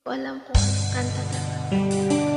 ko alam kung kanta na.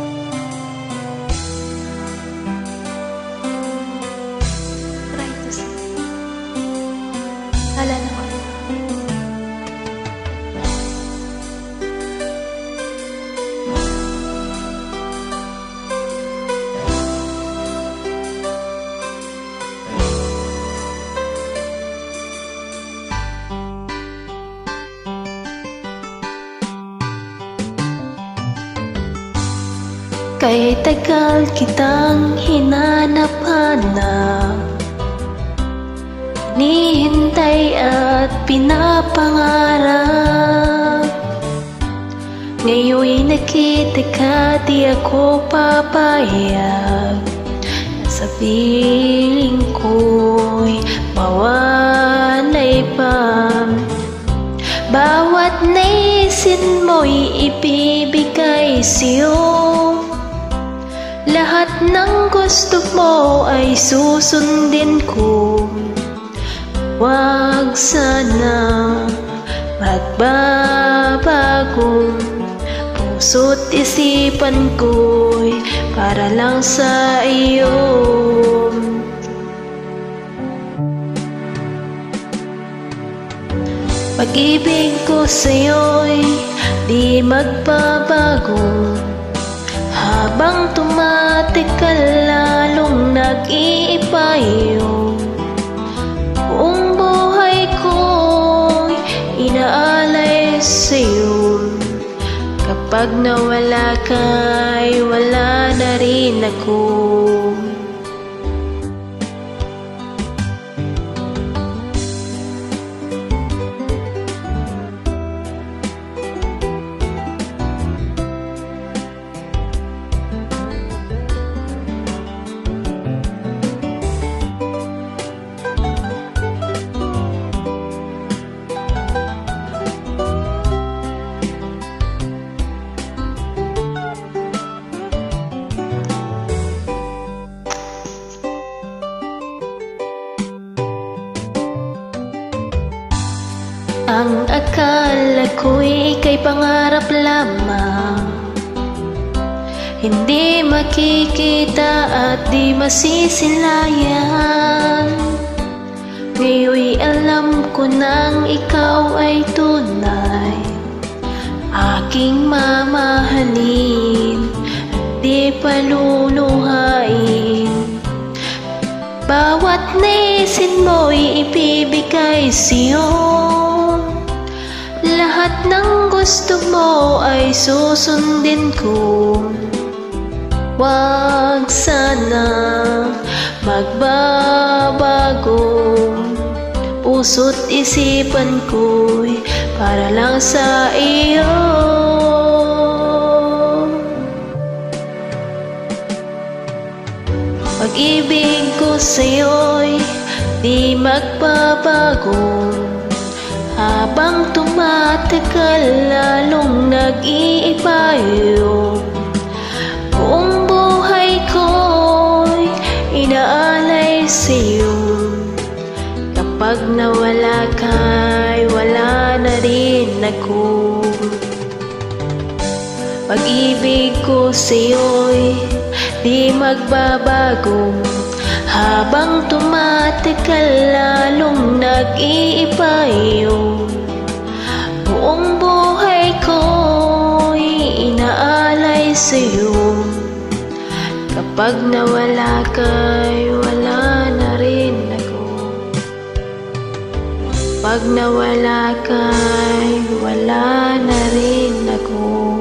Kay tagal kitang hinanap-hanap Nihintay at pinapangarap. Ngayon'y nakita ka, di ako papayag. Sa piling ko'y mawalay pa. Bawat naisin mo'y ibibigay sa'yo lahat ng gusto mo ay susundin ko. Huwag sana magbabago. Puso't isipan ko'y para lang sa iyo. Pag-ibig ko sa'yo'y di magbabago habang tumatagal lalong nag-iiba yung buong buhay ko'y inaalay sa'yo. Kapag nawala ka'y wala na rin ako Ang akala ko'y ika'y pangarap lamang. Hindi makikita at di masisilayan. Ngayon'y alam ko nang ikaw ay tunay. Aking mamahalin at di paluluhain. Bawat naisin mo'y ibibigay sa'yo Lahat ng gusto mo ay susundin ko. Huwag sana magbabago. Puso't isipan ko'y para lang sa iyo. Pag-ibig ko sa'yo'y di magbabago Habang tumatagal lalong nag-iiba yung Buong buhay ko'y inaalay sa'yo Kapag nawala ka'y wala na rin ako. Pag-ibig ko sa'yo'y di magbabago. Habang tumatagal lalong nag-iiba yung Kapag nawala ka'y wala na rin ako. Pag nawala ka'y wala na rin ako